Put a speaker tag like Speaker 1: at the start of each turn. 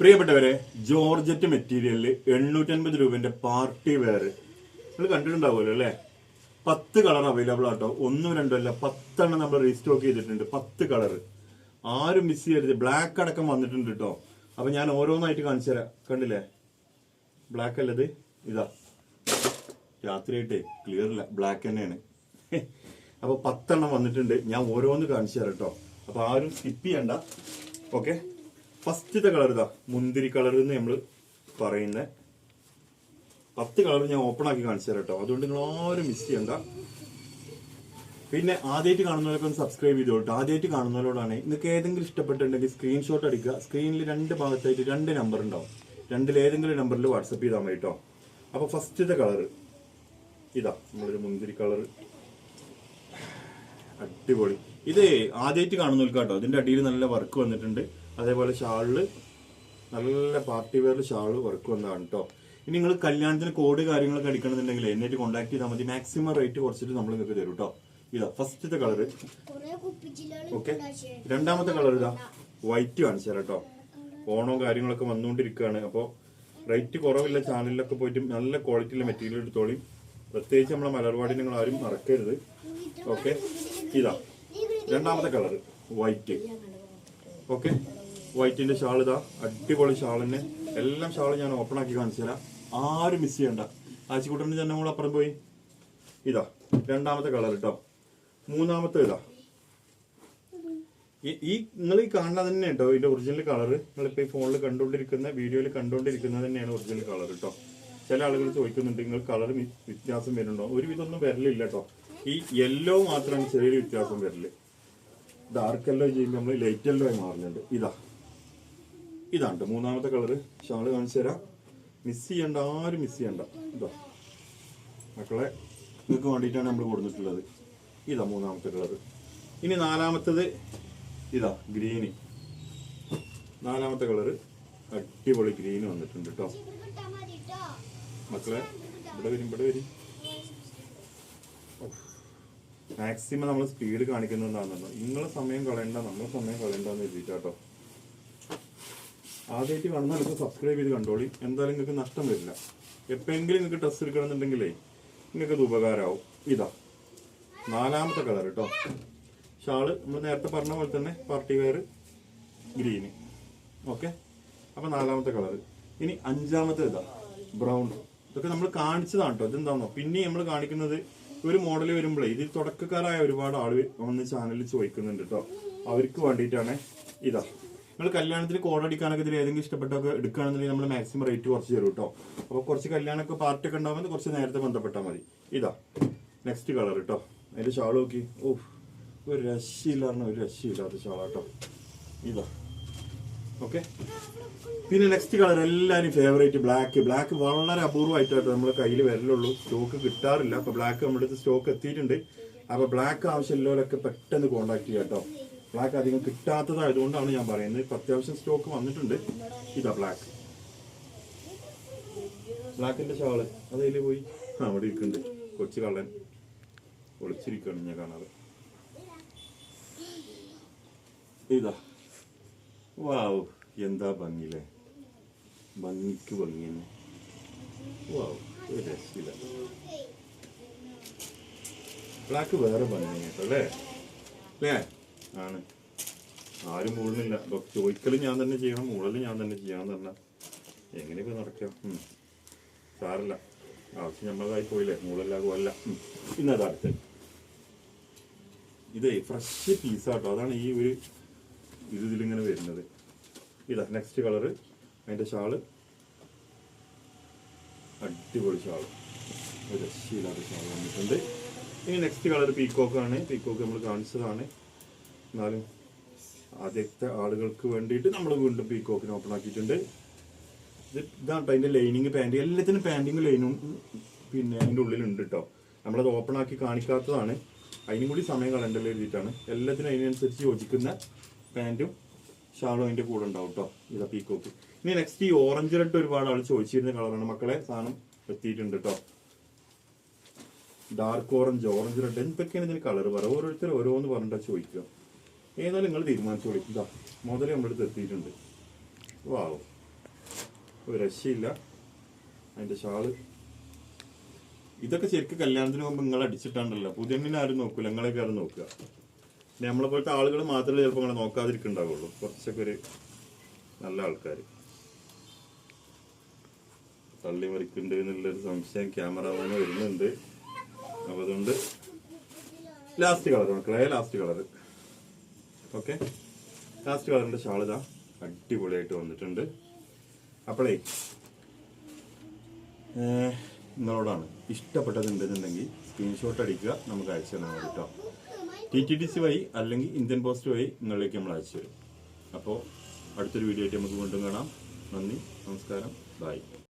Speaker 1: പ്രിയപ്പെട്ടവരെ ജോർജറ്റ് മെറ്റീരിയലിൽ എണ്ണൂറ്റൻപത് രൂപന്റെ party wear. നിങ്ങൾ കണ്ടിട്ടുണ്ടാവുമല്ലോ അല്ലേ? പത്ത് കളർ അവൈലബിൾ ആട്ടോ. ഒന്നും രണ്ടും അല്ല പത്തെണ്ണം നമ്മൾ റീസ്റ്റോക്ക് ചെയ്തിട്ടുണ്ട്. പത്ത് കളർ. ആരും മിസ് ചെയ്യരുത്. ബ്ലാക്ക് അടക്കം വന്നിട്ടുണ്ട് കേട്ടോ അപ്പൊ ഞാൻ ഓരോന്നായിട്ട് കാണിച്ചു തരാം. കണ്ടില്ലേ? ബ്ലാക്ക് അല്ലത്. ഇതാ. രാത്രിയായിട്ടേ ക്ലിയർ ഇല്ല ബ്ലാക്ക് തന്നെയാണ്. അപ്പൊ പത്തെണ്ണം വന്നിട്ടുണ്ട്. ഞാൻ ഓരോന്ന് കാണിച്ചു തരാം കേട്ടോ അപ്പൊ ആരും സ്കിപ്പ് ചെയ്യണ്ട. ഓക്കെ ഫസ്റ്റത്തെ കളർ ഇതാ മുന്തിരി കളർ എന്ന് നമ്മൾ പറയുന്ന. പത്ത് കളർ ഞാൻ ഓപ്പൺ ആക്കി കാണിച്ചു തരാം കേട്ടോ അതുകൊണ്ട് നിങ്ങൾ ആരും മിസ് ചെയ്യണ്ട. പിന്നെ ആദ്യമായിട്ട് കാണുന്നവരൊക്കെ ഒന്ന് സബ്സ്ക്രൈബ് ചെയ്തോട്ടോ. ആദ്യമായിട്ട് കാണുന്നവരോടാണ് നിങ്ങൾക്ക് ഏതെങ്കിലും ഇഷ്ടപ്പെട്ടിട്ടുണ്ടെങ്കിൽ സ്ക്രീൻഷോട്ട് അടിക്കുക. സ്ക്രീനിൽ രണ്ട് ഭാഗത്തായിട്ട് രണ്ട് നമ്പർ ഉണ്ടാവും. രണ്ടിൽ ഏതെങ്കിലും നമ്പറിൽ വാട്സപ്പ് ചെയ്താൽ മതി കേട്ടോ അപ്പൊ ഫസ്റ്റത്തെ കളർ ഇതാ നമ്മളൊരു മുന്തിരി കളർ അടിപൊളി. ഇത് ആദ്യമായിട്ട് കാണുന്നവർക്ക് കേട്ടോ ഇതിന്റെ അടിയിൽ നല്ല വർക്ക് വന്നിട്ടുണ്ട്. അതേപോലെ ഷാളിൽ നല്ല പാർട്ടി വെയർ ഷാൾ വർക്ക് വന്നതാണ് കേട്ടോ ഇനി നിങ്ങൾ കല്യാണത്തിന് കോഡ് കാര്യങ്ങളൊക്കെ അടിക്കണമെന്നുണ്ടെങ്കിൽ എന്നിട്ട് കോൺടാക്ട് ചെയ്താൽ മതി. മാക്സിമം റേറ്റ് കുറച്ചിട്ട് നമ്മൾ നിങ്ങൾക്ക് തരും കേട്ടോ ഇതാ ഫസ്റ്റത്തെ കളർ ഓക്കെ രണ്ടാമത്തെ കളർ ഇതാ. വൈറ്റ് കാണിച്ചു തരാം കേട്ടോ ഓണവും കാര്യങ്ങളൊക്കെ വന്നുകൊണ്ടിരിക്കുകയാണ് അപ്പോൾ റേറ്റ് കുറവില്ല ചാനലിലൊക്കെ പോയിട്ട് നല്ല ക്വാളിറ്റിയുള്ള മെറ്റീരിയൽ എടുത്തോളി. പ്രത്യേകിച്ച് നമ്മളെ മലർവാടി നിങ്ങൾ ആരും മറക്കരുത്. ഓക്കെ ഇതാ. രണ്ടാമത്തെ കളർ വൈറ്റ് ഓക്കെ വൈറ്റിന്റെ ഷാൾ ഇതാ അടിപൊളി ഷാൾ തന്നെ. എല്ലാം ഷാൾ ഞാൻ ഓപ്പൺ ആക്കി കാണിച്ചു തരാം. ആരും മിസ് ചെയ്യണ്ട. ആച്ചിക്കുട്ടന്റെ തന്നെ നമ്മൾ അപ്പുറം പോയി. ഇതാ രണ്ടാമത്തെ കളർ കേട്ടോ മൂന്നാമത്തെ ഇതാ. ഈ- നിങ്ങൾ ഈ കാണുന്നത് തന്നെ കേട്ടോ ഇതിന്റെ ഒറിജിനൽ കളർ നിങ്ങളിപ്പോ ഈ ഫോണിൽ കണ്ടുകൊണ്ടിരിക്കുന്ന വീഡിയോയിൽ കണ്ടുകൊണ്ടിരിക്കുന്നത് തന്നെയാണ് ഒറിജിനൽ കളർ കേട്ടോ ചില ആളുകൾ ചോദിക്കുന്നുണ്ട് നിങ്ങൾ കളർ വ്യത്യാസം വരുന്നുണ്ടോ? ഒരുവിധം ഒന്നും വരലില്ല കേട്ടോ ഈ യെല്ലോ മാത്രമാണ് ചെറിയൊരു വ്യത്യാസം വരൽ. ഡാർക്ക് യെല്ലോ ചെയ്യുമ്പോൾ നമ്മൾ ലൈറ്റ് യെല്ലോ ആയി മാറുന്നുണ്ട്. ഇതാ ഇതാണ് മൂന്നാമത്തെ കളറ്. ഷാൾ കാണിച്ചു തരാം. മിസ് ചെയ്യണ്ട ആരും മിസ് ചെയ്യണ്ട. ഇതാ. മക്കളെ നിങ്ങൾക്ക് വേണ്ടിയിട്ടാണ് നമ്മൾ കൊടുത്തിട്ടുള്ളത്. ഇതാ മൂന്നാമത്തെ കളർ ഇനി നാലാമത്തത് ഇതാ ഗ്രീന് നാലാമത്തെ കളറ് അടിപൊളി ഗ്രീന് വന്നിട്ടുണ്ട് കേട്ടോ
Speaker 2: കിട്ടാ ട്ടോ.
Speaker 1: മക്കളെ ഇവിടെ വരും ഇവിടെ വരും. മാക്സിമം നമ്മൾ സ്പീഡ് കാണിക്കുന്നതാണെന്നോ നിങ്ങളെ സമയം കളയണ്ട നമ്മളെ സമയം കളയണ്ടെന്ന് എഴുതിയിട്ടാട്ടോ ആദ്യമായിട്ട് കാണുന്ന നിങ്ങൾക്ക് സബ്സ്ക്രൈബ് ചെയ്ത് കണ്ടോളി. എന്തായാലും നിങ്ങൾക്ക് നഷ്ടം വരില്ല. എപ്പോഴെങ്കിലും നിങ്ങൾക്ക് ടെസ്റ്റ് എടുക്കണമെന്നുണ്ടെങ്കിലേ നിങ്ങൾക്ക് ഇത് ഉപകാരമാവും ഇതാ. നാലാമത്തെ കളർ കേട്ടോ ഷാൾ നമ്മൾ നേരത്തെ പറഞ്ഞ പോലെ തന്നെ പാർട്ടി വെയർ ഗ്രീന് ഓക്കെ അപ്പോൾ നാലാമത്തെ കളർ ഇനി അഞ്ചാമത്തെ ഇതാ. ബ്രൗൺ ഇതൊക്കെ നമ്മൾ കാണിച്ചതാണ് കേട്ടോ ഇതെന്താണോ പിന്നെ നമ്മൾ കാണിക്കുന്നത് ഒരു മോഡൽ വരുമ്പോഴേ ഇതിൽ തുടക്കക്കാരായ ഒരുപാട് ആൾ വന്ന് ചാനലിൽ ചോദിക്കുന്നുണ്ട് കേട്ടോ അവർക്ക് വേണ്ടിയിട്ടാണ് ഇതാ. നിങ്ങൾ കല്യാണത്തിന് അടിക്കാനൊക്കെ ഇതിൽ ഏതെങ്കിലും ഇഷ്ടപ്പെട്ടൊക്കെ എടുക്കുകയാണെന്നുണ്ടെങ്കിൽ നമ്മൾ മാക്സിമം റേറ്റ് കുറച്ച് തരും കേട്ടോ. അപ്പോൾ കുറച്ച് കല്യാണമൊക്കെ പാർട്ടിയൊക്കെ ഉണ്ടാകുമ്പോൾ കുറച്ച് നേരത്തെ ബന്ധപ്പെട്ടാൽ മതി. ഇതാ നെക്സ്റ്റ് കളർ കേട്ടോ. അതിന്റെ ഷാൾ നോക്കി. ഓ ഒരു രക്ഷയില്ലാന്ന് ഒരു രക്ഷയില്ലാത്ത ഷാൾ കേട്ടോ ഇതാ ഓക്കെ പിന്നെ നെക്സ്റ്റ് കളർ എല്ലാവരും ഫേവറേറ്റ് ബ്ലാക്ക് ബ്ലാക്ക് വളരെ അപൂർവമായിട്ടാണ് നമ്മുടെ കയ്യിൽ വരലുള്ളൂ. സ്റ്റോക്ക് കിട്ടാറില്ല. അപ്പോൾ ബ്ലാക്ക് നമ്മുടെ അടുത്ത് സ്റ്റോക്ക് എത്തിയിട്ടുണ്ട്. അപ്പോൾ ബ്ലാക്ക് ആവശ്യമുള്ളവരൊക്കെ പെട്ടെന്ന് കോൺടാക്ട് ചെയ്യാം കേട്ടോ. ബ്ലാക്ക് അധികം കിട്ടാത്തതായതുകൊണ്ടാണ് ഞാൻ പറയുന്നത്. ഇപ്പൊ അത്യാവശ്യം സ്റ്റോക്ക് വന്നിട്ടുണ്ട്. ഇതാ ബ്ലാക്ക് ബ്ലാക്കിന്റെ ഷാൾ. അതതിൽ പോയി? അവിടെ ഇരിക്കുന്നുണ്ട്. കൊച്ചു കള്ളൻ. ഒളിച്ചിരിക്കുകയാണ് ഞാൻ കാണാറ് ഇതാ. വാവ് എന്താ ഭംഗിയില്ലേ ഭംഗിക്ക് ഭംഗി തന്നെ. വാവ് രക്ഷയില്ല ബ്ലാക്ക് വേറെ ഭംഗി കേട്ടോ അല്ലേ? അല്ലേ? ആണ്. ആരും മൂടുന്നില്ല. ചോദിക്കലും ഞാൻ തന്നെ ചെയ്യണം മൂടലും ഞാൻ തന്നെ ചെയ്യണം പറഞ്ഞാൽ എങ്ങനെയൊക്കെ നടക്കാം. സാറില്ല ആവശ്യം നമ്മളതായി പോയില്ലേ? മൂടല്ലാകും അല്ല. പിന്നെ അതാർത്ഥ ഇതേ ഫ്രഷ് പീസാട്ടോ അതാണ് ഈ ഒരു ഇത് ഇതിലിങ്ങനെ വരുന്നത്. ഇതാ നെക്സ്റ്റ് കളറ് അതിന്റെ ഷാൾ. അടിപൊളി ഷാൾ. രക്ഷയില്ലാത്ത ഷാൾ വന്നിട്ടുണ്ട്. ഇനി നെക്സ്റ്റ് കളർ പീക്കോക്ക് ആണ്. പീക്കോക്ക് നമ്മൾ കാണിച്ചതാണ്. എന്നാലും ആദ്യത്തെ ആളുകൾക്ക് വേണ്ടിയിട്ട് നമ്മൾ വീണ്ടും പീക്കോക്കിന് ഓപ്പൺ ആക്കിയിട്ടുണ്ട്. ഇത് ഇതാണ് അതിന്റെ ലൈനിങ് പാന്റ് എല്ലാത്തിനും പാന്റിങ് ലൈനും പിന്നെ അതിന്റെ ഉള്ളിലുണ്ട് കേട്ടോ നമ്മളത് ഓപ്പൺ ആക്കി കാണിക്കാത്തതാണ്. അതിനും കൂടി സമയം കളണ്ടല്ലോ എഴുതിയിട്ടാണ്. എല്ലാത്തിനും അതിനനുസരിച്ച് യോജിക്കുന്ന പാന്റും ഷാളും അതിന്റെ കൂടെ ഉണ്ടാവും കേട്ടോ ഇതാ പീക്കോക്ക് ഇനി നെക്സ്റ്റ് ഈ ഓറഞ്ച് റെഡ് ഒരുപാട് ആൾ ചോദിച്ചിരുന്ന കളറാണ് മക്കളെ സാധനം എത്തിയിട്ടുണ്ട് കേട്ടോ ഡാർക്ക് ഓറഞ്ച് ഓറഞ്ച് റെഡ് എന്തൊക്കെയാണ് ഇതിന് കളർ പറ ഓരോരുത്തർ ഓരോന്ന് പറഞ്ഞിട്ടാണ് ചോദിക്കുക. ഏതായാലും നിങ്ങൾ തീരുമാനിച്ചോളി. ഇതാ മുതലേ നമ്മുടെ അടുത്ത് എത്തിയിട്ടുണ്ട്. വാവ്. ഒരു രക്ഷയില്ല. അതിന്റെ ഷാൾ. ഇതൊക്കെ ശരിക്കും കല്യാണത്തിന് മുമ്പ് നിങ്ങൾ അടിച്ചിട്ടാണ്ടല്ലോ പുതിയണ്ണിനെ ആരും നോക്കൂല. നിങ്ങളെയൊക്കെ ആരും നോക്കുക. പിന്നെ നമ്മളെ പോലത്തെ ആളുകൾ മാത്രമേ ചിലപ്പോൾ നിങ്ങളെ നോക്കാതിരിക്കുന്നുണ്ടാവുള്ളൂ. കുറച്ചൊക്കെ ഒരു നല്ല ആൾക്കാർ തള്ളി മറിക്കുന്നുണ്ട് എന്നുള്ളൊരു സംശയം ക്യാമറമാന് വരുന്നുണ്ട്. അപ്പൊ അതുകൊണ്ട് ലാസ്റ്റ് കളർ മക്കളെ ലാസ്റ്റ് കളർ ഓക്കെ. ലാസ്റ്റ് കളറിന്റെ ഷാൾ ഇതാ. അടിപൊളിയായിട്ട് വന്നിട്ടുണ്ട്. അപ്പോഴേ നിങ്ങളോടാണ് ഇഷ്ടപ്പെട്ടതുണ്ടെന്നുണ്ടെങ്കിൽ സ്ക്രീൻഷോട്ട് അടിക്കുക നമുക്ക് അയച്ചു തന്നാൽ മതി കേട്ടോ ടി ടി ഡി സി വഴി അല്ലെങ്കിൽ ഇന്ത്യൻ പോസ്റ്റ് വഴി നിങ്ങളിലേക്ക് നമ്മൾ അയച്ചു തരും. അപ്പോൾ അടുത്തൊരു വീഡിയോ ആയിട്ട് നമുക്ക് വീണ്ടും കാണാം. നന്ദി നമസ്കാരം. ബൈ